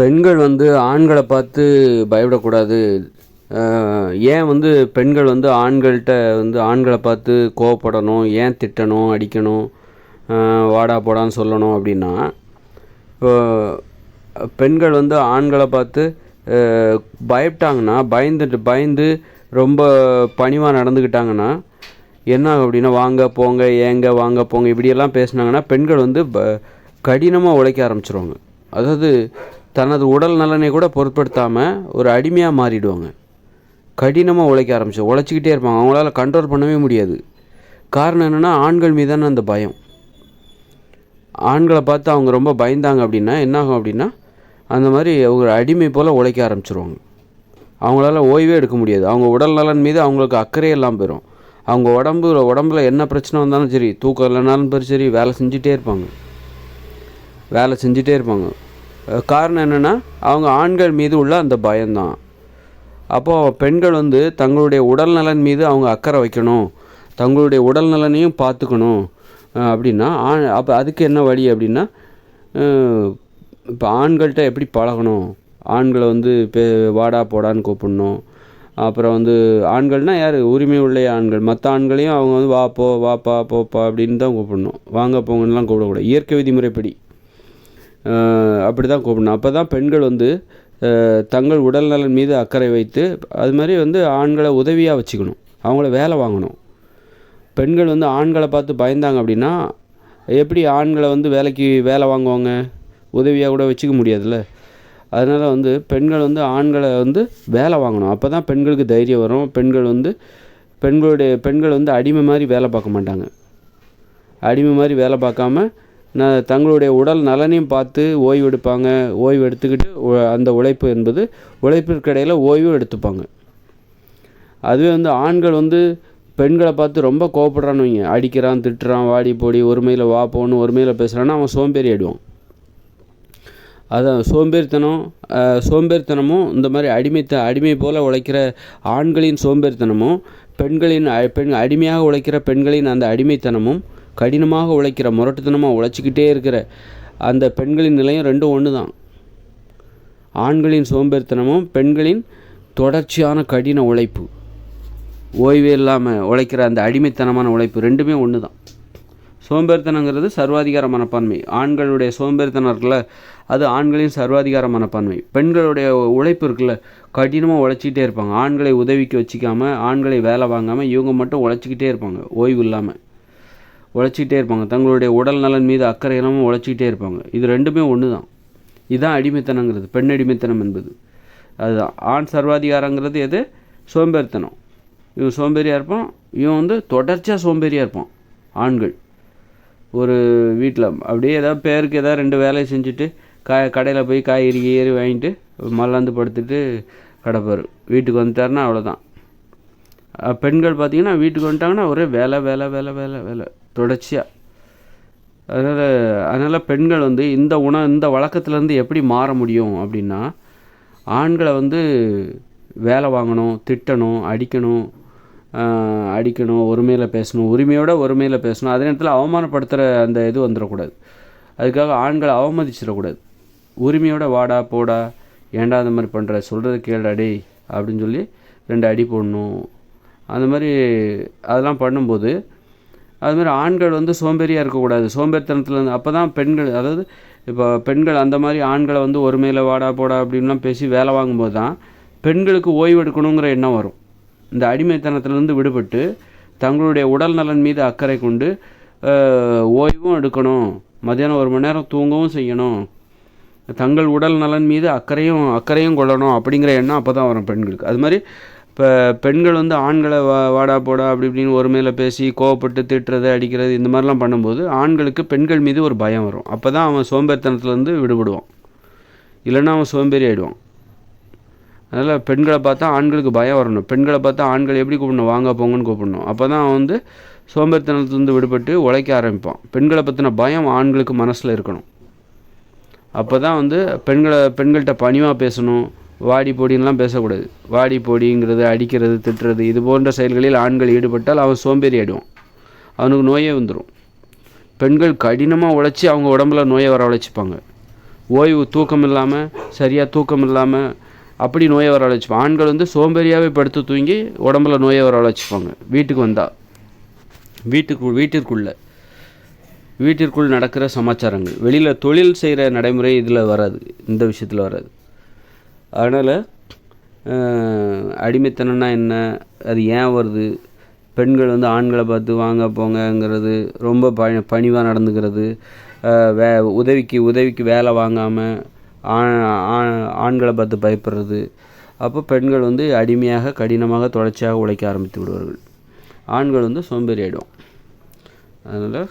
பெண்கள் வந்து ஆண்களை பார்த்து பயப்படக்கூடாது. ஏன் வந்து பெண்கள் வந்து ஆண்கள்கிட்ட வந்து ஆண்களை பார்த்து கோவப்படணும் ஏன் திட்டணும் அடிக்கணும் வாடா போடான்னு சொல்லணும் அப்படின்னா இப்போ பெண்கள் வந்து ஆண்களை பார்த்து பயப்பட்டாங்கன்னா பயந்துட்டு பயந்து ரொம்ப பணிவாக நடந்துக்கிட்டாங்கன்னா என்ன ஆகும் அப்படின்னா வாங்க போங்க ஏங்க வாங்க போங்க இப்படியெல்லாம் பேசினாங்கன்னா பெண்கள் வந்து ப கடினமாக உழைக்க ஆரம்பிச்சிருவாங்க. அதாவது தனது உடல் நலனை கூட பொருட்படுத்தாமல் ஒரு அடிமையாக மாறிடுவாங்க. கடினமாக உழைக்க ஆரம்பிச்சு உழைச்சிக்கிட்டே இருப்பாங்க. அவங்களால கண்ட்ரோல் பண்ணவே முடியாது. காரணம் என்னென்னா ஆண்கள் மீதான அந்த பயம். ஆண்களை பார்த்து அவங்க ரொம்ப பயந்தாங்க அப்படின்னா என்னாகும் அப்படின்னா அந்த மாதிரி ஒரு அடிமை போல் உழைக்க ஆரம்பிச்சிருவாங்க. அவங்களால ஓய்வே எடுக்க முடியாது. அவங்க உடல் நலன் மீது அவங்களுக்கு அக்கறை எல்லாம் போயிடும் அவங்க உடம்பு உடம்புல என்ன பிரச்சனை வந்தாலும் சரி தூக்கம் இல்லைனாலும் சரி சரி வேலை செஞ்சுட்டே இருப்பாங்க. வேலை செஞ்சுட்டே இருப்பாங்க. காரணம் என்னென்னா அவங்க ஆண்கள் மீது உள்ள அந்த பயம்தான். அப்போது பெண்கள் வந்து தங்களுடைய உடல் நலன் மீது அவங்க அக்கறை வைக்கணும். தங்களுடைய உடல் நலனையும் பார்த்துக்கணும். அப்படின்னா ஆண் அப்போ அதுக்கு என்ன வழி அப்படின்னா இப்போ ஆண்கள்கிட்ட எப்படி பழகணும்? ஆண்களை வந்து பே வாடா போடான்னு கூப்பிடணும். அப்புறம் வந்து ஆண்கள்னா யார்? உரிமை உள்ள ஆண்கள். மற்ற ஆண்களையும் அவங்க வந்து வா போ வாப்பா போப்பா அப்படின்னு தான் கூப்பிடணும். வாங்க போங்கன்னெலாம் கூப்பிடக்கூடாது. இயற்கை விதிமுறைப்படி அப்படி தான் கூப்பிடணும். அப்போ தான் பெண்கள் வந்து தங்கள் உடல் நலன் மீது அக்கறை வைத்து அது மாதிரி வந்து ஆண்களை உதவியாக வச்சுக்கணும். அவங்கள வேலை வாங்கணும். பெண்கள் வந்து ஆண்களை பார்த்து பயந்தாங்க அப்படின்னா எப்படி ஆண்களை வந்து வேலைக்கு வேலை வாங்குவாங்க? உதவியாக கூட வச்சுக்க முடியாதுல்ல. அதனால் வந்து பெண்கள் வந்து ஆண்களை வந்து வேலை வாங்கணும். அப்போ தான் பெண்களுக்கு தைரியம் வரும். பெண்கள் வந்து பெண்களுடைய பெண்கள் வந்து அடிமை மாதிரி வேலை பார்க்க மாட்டாங்க. அடிமை மாதிரி வேலை பார்க்காம ந தங்களுடைய உடல் நலனையும் பார்த்து ஓய்வு எடுப்பாங்க ஓய்வு எடுத்துக்கிட்டு அந்த உழைப்பு என்பது உழைப்பிற்கிடையில் ஓய்வும் எடுத்துப்பாங்க. அதுவே வந்து ஆண்கள் வந்து பெண்களை பார்த்து ரொம்ப கோவப்படுறான்னு வைங்க. அடிக்கிறான் திட்டுறான் வாடி போடி ஒருமையில் வா போன்னு ஒருமையில் பேசுகிறான்னா அவன் சோம்பேறி ஆயிடுவான். அதான் சோம்பேறித்தனம் சோம்பேறித்தனமும் இந்த மாதிரி அடிமைத்த அடிமை போல் உழைக்கிற ஆண்களின் சோம்பேறித்தனமும் பெண்களின் அ- பெண் அடிமையாக உழைக்கிற பெண்களின் அந்த அடிமைத்தனமும் கடினமாக உழைக்கிற முரட்டுத்தனமாக உழைச்சிக்கிட்டே இருக்கிற அந்த பெண்களின் நிலையம் ரெண்டும் ஒன்று தான் ஆண்களின் சோம்பேறித்தனமும் பெண்களின் தொடர்ச்சியான கடின உழைப்பு. ஓய்வே இல்லாமல் உழைக்கிற அந்த அடிமைத்தனமான உழைப்பு ரெண்டுமே ஒன்று தான் சோம்பேறித்தனங்கிறது சர்வாதிகார மனப்பான்மை. ஆண்களுடைய சோம்பேறித்தனம் இருக்குல்ல அது ஆண்களின் சர்வாதிகார மனப்பான்மை. பெண்களுடைய உழைப்பு இருக்குல்ல கடினமாக உழைச்சிக்கிட்டே இருப்பாங்க. ஆண்களை உதவிக்கு வச்சிக்காமல் ஆண்களை வேலை வாங்காமல் இவங்க மட்டும் உழைச்சிக்கிட்டே இருப்பாங்க ஓய்வு இல்லாமல் உழைச்சிக்கிட்டே இருப்பாங்க. தங்களுடைய உடல் நலன் மீது அக்கறை இல்லாமல் உழைச்சிக்கிட்டே இருப்பாங்க. இது ரெண்டுமே ஒன்று தான் இதுதான் அடிமைத்தனங்கிறது. பெண் அடிமைத்தனம் என்பது. அதுதான் ஆண் சர்வாதிகாரங்கிறது எது? சோம்பேறித்தனம். இவன் சோம்பேறியாக இருப்பான். இவன் வந்து தொடர்ச்சியாக சோம்பேறியாக இருப்பான். ஆண்கள். ஒரு வீட்டில் அப்படியே ஏதாவது பேருக்கு ஏதாவது ரெண்டு வேலையை செஞ்சுட்டு காய் கடையில் போய் காய்கறி ஏறி வாங்கிட்டு மல்லாந்து படுத்துட்டு கிடப்பார். வீட்டுக்கு வந்துட்டார்னா அவ்வளோதான் பெண்கள் பார்த்தீங்கன்னா வீட்டுக்கு வந்துட்டாங்கன்னா ஒரே வேலை வேலை வேலை வேலை வேலை. தொடர்ச்சியாக அதனால் அதனால் பெண்கள் வந்து இந்த உண இந்த வழக்கத்துலேருந்து எப்படி மாற முடியும் அப்படின்னா ஆண்களை வந்து வேலை வாங்கணும் திட்டணும் அடிக்கணும் அடிக்கணும் ஒருமையில் பேசணும் உரிமையோட ஒருமையில் பேசணும். அதே நேரத்தில் அவமானப்படுத்துகிற அந்த இது வந்துடக்கூடாது. அதுக்காக ஆண்களை அவமதிச்சிடக்கூடாது. உரிமையோட வாடா போடா ஏண்டா அந்த மாதிரி பண்ணுற சொல்கிறது கேள் டேய் அப்படின்னு சொல்லி ரெண்டு அடி போடணும். அந்த மாதிரி அதெல்லாம் பண்ணும்போது அது மாதிரி ஆண்கள் வந்து சோம்பேறியாக இருக்கக்கூடாது. சோம்பேறித்தனத்தில் இருந்து அப்போ தான் பெண்கள் அதாவது இப்போ பெண்கள் அந்த மாதிரி ஆண்களை வந்து ஒருமையில் வாடா போடா அப்படின்லாம் பேசி வேலை வாங்கும்போது தான் பெண்களுக்கு ஓய்வு எடுக்கணுங்கிற எண்ணம் வரும். இந்த அடிமைத்தனத்திலேருந்து விடுபட்டு தங்களுடைய உடல் நலன் மீது அக்கறை கொண்டு ஓய்வும் எடுக்கணும். மதியானம் ஒரு மணி நேரம் தூங்கவும் செய்யணும். தங்கள் உடல் நலன் மீது அக்கறையும் அக்கறையும் கொள்ளணும் அப்படிங்கிற எண்ணம் அப்போ தான் வரும் பெண்களுக்கு. அது மாதிரி இப்போ பெண்கள் வந்து ஆண்களை வா வாடா போடா அப்படி இப்படின்னு ஒருமையில் பேசி கோவப்பட்டு திட்டுறது அடிக்கிறது இந்த மாதிரிலாம் பண்ணும்போது ஆண்களுக்கு பெண்கள் மீது ஒரு பயம் வரும். அப்போ தான் அவன் சோம்பேறித்தனத்துலேருந்து விடுபடுவான். இல்லைன்னா அவன் சோம்பேறி ஆயிடுவான். அதனால் பெண்களை பார்த்தா ஆண்களுக்கு பயம் வரணும். பெண்களை பார்த்தா ஆண்கள் எப்படி கூப்பிடணும்? வாங்க போங்கன்னு கூப்பிடணும். அப்போ தான் அவன் வந்து சோம்பேறித்தனத்துலேருந்து விடுபட்டு உழைக்க ஆரம்பிப்பான். பெண்களை பற்றின பயம் ஆண்களுக்கு மனசில் இருக்கணும். அப்போ தான் வந்து பெண்களை பெண்கள்கிட்ட பணிவாக பேசணும். வாடி போடின்லாம் பேசக்கூடாது. வாடி போடிங்கிறது அடிக்கிறது திட்டுறது இது போன்ற செயல்களில் ஆண்கள் ஈடுபட்டால் அவன் சோம்பேறி ஆயிடுவான் அவனுக்கு நோயே வந்துடும் பெண்கள் கடினமாக உழைச்சி அவங்க உடம்புல நோயை வரவழைச்சிப்பாங்க ஓய்வு தூக்கம் இல்லாமல் சரியாக தூக்கம் இல்லாமல் அப்படி நோயை வர வச்சுப்பாங்க ஆண்கள் வந்து சோம்பேறியாகவே படுத்து தூங்கி உடம்புல நோயை வர வச்சுப்பாங்க வீட்டுக்கு வந்தால் வீட்டுக்கு வீட்டிற்குள்ளே. வீட்டிற்குள் நடக்கிற சமாச்சாரங்கள். வெளியில் தொழில் செய்கிற நடைமுறை இதில் வராது. இந்த விஷயத்தில் வராது. அதனால் அடிமைத்தனம்னா என்ன? அது ஏன் வருது? பெண்கள் வந்து ஆண்களை பார்த்து வாங்க போங்கங்கிறது ரொம்ப ப பணிவாக நடந்துக்கிறது. வே உதவிக்கு உதவிக்கு வேலை வாங்காமல் ஆண்களை பார்த்து பயப்படுறது. அப்போ பெண்கள் வந்து அடிமையாக கடினமாக தொடர்ச்சியாக உழைக்க ஆரம்பித்து விடுவார்கள். ஆண்கள் வந்து சோம்பேறி ஆகிடும் அதனால்